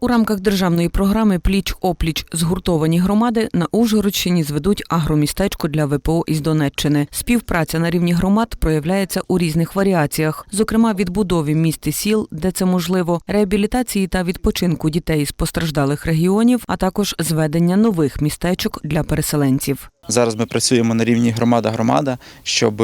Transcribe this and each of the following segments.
У рамках державної програми Пліч опліч згуртовані громади на Ужгородщині зведуть агромістечко для ВПО із Донеччини. Співпраця на рівні громад проявляється у різних варіаціях, зокрема відбудові міст і сіл, де це можливо, реабілітації та відпочинку дітей з постраждалих регіонів, а також зведення нових містечок для переселенців. Зараз ми працюємо на рівні громада-громада, щоб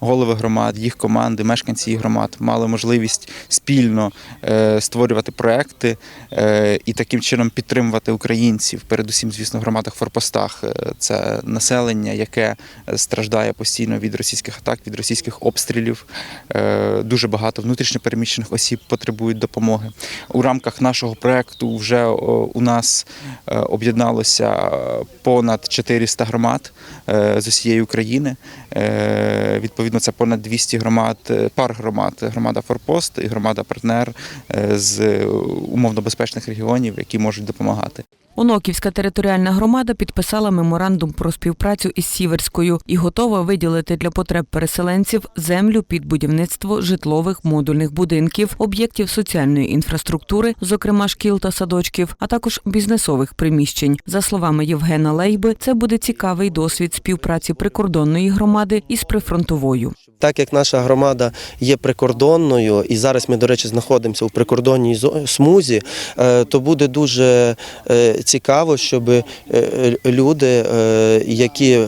голови громад, їх команди, мешканці їх громад мали можливість спільно е, створювати проекти е, і таким чином підтримувати українців, передусім, звісно, в громадах-форпостах. Е, Це населення, яке страждає постійно від російських атак, від російських обстрілів. Дуже багато внутрішньопереміщених осіб потребують допомоги. У рамках нашого проекту вже у нас об'єдналося понад 400 громад е, з усієї України. Е, Відповідно, це понад 200 громад, е, пар громад, громада Форпост і громада партнер з умовно безпечних регіонів, які можуть допомагати. Оноківська територіальна громада підписала меморандум про співпрацю із Сіверською і готова виділити для потреб переселенців землю під будівництво житлових модульних будинків, об'єктів соціальної інфраструктури, зокрема шкіл та садочків, а також бізнесових приміщень. За словами Євгена Лейби, це буде цікавий досвід співпраці прикордонної громади із прифронтовою. Так як наша громада є прикордонною, і зараз ми, до речі, знаходимося у прикордонній смузі, е, то буде дуже е, цікаво, щоб е, люди, е, які е,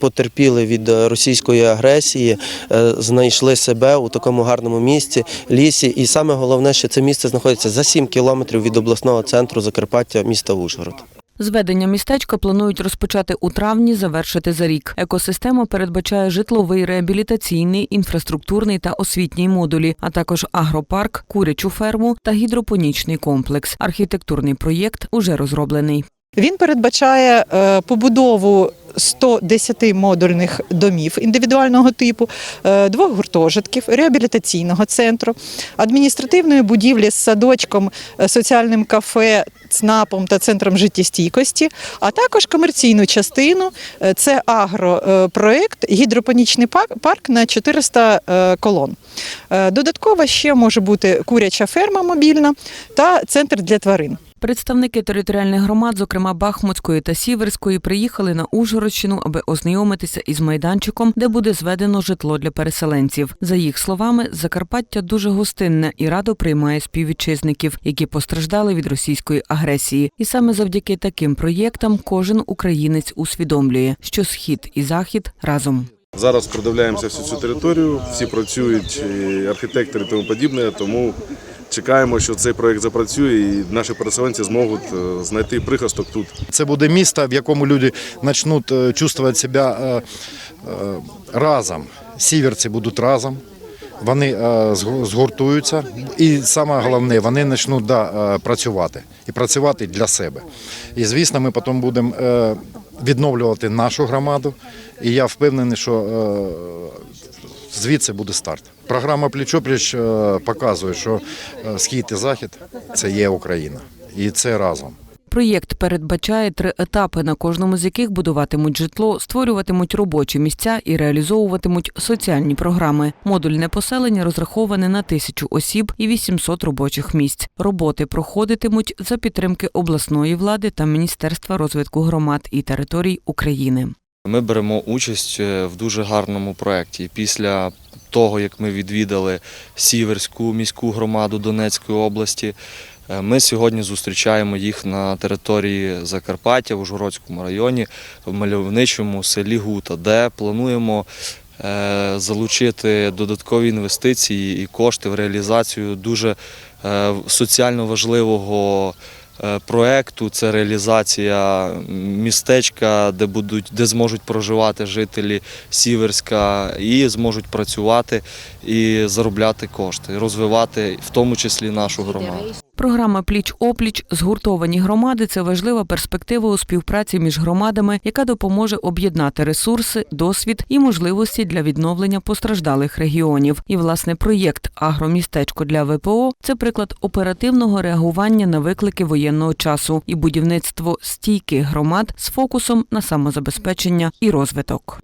потерпіли від російської агресії, е, знайшли себе у такому гарному місці, лісі. І саме головне, що це місце знаходиться за 7 кілометрів від обласного центру Закарпаття міста Ужгород. Зведення містечка планують розпочати у травні, завершити за рік. Екосистема передбачає житловий, реабілітаційний, інфраструктурний та освітній модулі, а також агропарк, курячу ферму та гідропонічний комплекс. Архітектурний проєкт уже розроблений. Він передбачає е, побудову 110 модульних домів індивідуального типу, е, двох гуртожитків, реабілітаційного центру, адміністративної будівлі з садочком, е, соціальним кафе, ЦНАПом та центром життєстійкості, а також комерційну частину. Це агропроект, гідропонічний парк на 400 е, колон. Додатково ще може бути куряча ферма мобільна та центр для тварин. Представники територіальних громад, зокрема Бахмутської та Сіверської, приїхали на Ужгородщину, аби ознайомитися із майданчиком, де буде зведено житло для переселенців. За їх словами, Закарпаття дуже гостинне і радо приймає співвітчизників, які постраждали від російської агресії. І саме завдяки таким проєктам кожен українець усвідомлює, що схід і захід разом. Зараз продивляємося всю цю територію, всі працюють, архітектори і тому подібне, тому чекаємо, що цей проект запрацює і наші переселенці зможуть е, знайти прихисток тут. Це буде місто, в якому люди почнуть е, чувствувати себе е, разом. Сіверці будуть разом, вони згуртуються, і саме головне, вони почнуть да, працювати і працювати для себе. І звісно, ми потім будемо відновлювати нашу громаду. І я впевнений, що е, звідси буде старт. Програма Пліч-опліч е, показує, що е, схід і захід це є Україна, і це разом. Проєкт передбачає три етапи, на кожному з яких будуватимуть житло, створюватимуть робочі місця і реалізовуватимуть соціальні програми. Модульне поселення розраховане на тисячу осіб і 800 робочих місць. Роботи проходитимуть за підтримки обласної влади та Міністерства розвитку громад і територій України. Ми беремо участь е, в дуже гарному проєкті. Після того, як ми відвідали Сіверську міську громаду Донецької області, ми сьогодні зустрічаємо їх на території Закарпаття в Ужгородському районі, в мальовничому селі Гута, де плануємо е, залучити додаткові інвестиції і кошти в реалізацію дуже е, соціально важливого е, проекту. Це реалізація містечка, де будуть, де зможуть проживати жителі Сіверська і зможуть працювати і заробляти кошти, розвивати в тому числі нашу громаду. Програма Пліч опліч згуртовані громади це важлива перспектива у співпраці між громадами, яка допоможе об'єднати ресурси, досвід і можливості для відновлення постраждалих регіонів. І власне проєкт Агромістечко для ВПО це приклад оперативного реагування на виклики воєнного часу і будівництво стійких громад з фокусом на самозабезпечення і розвиток.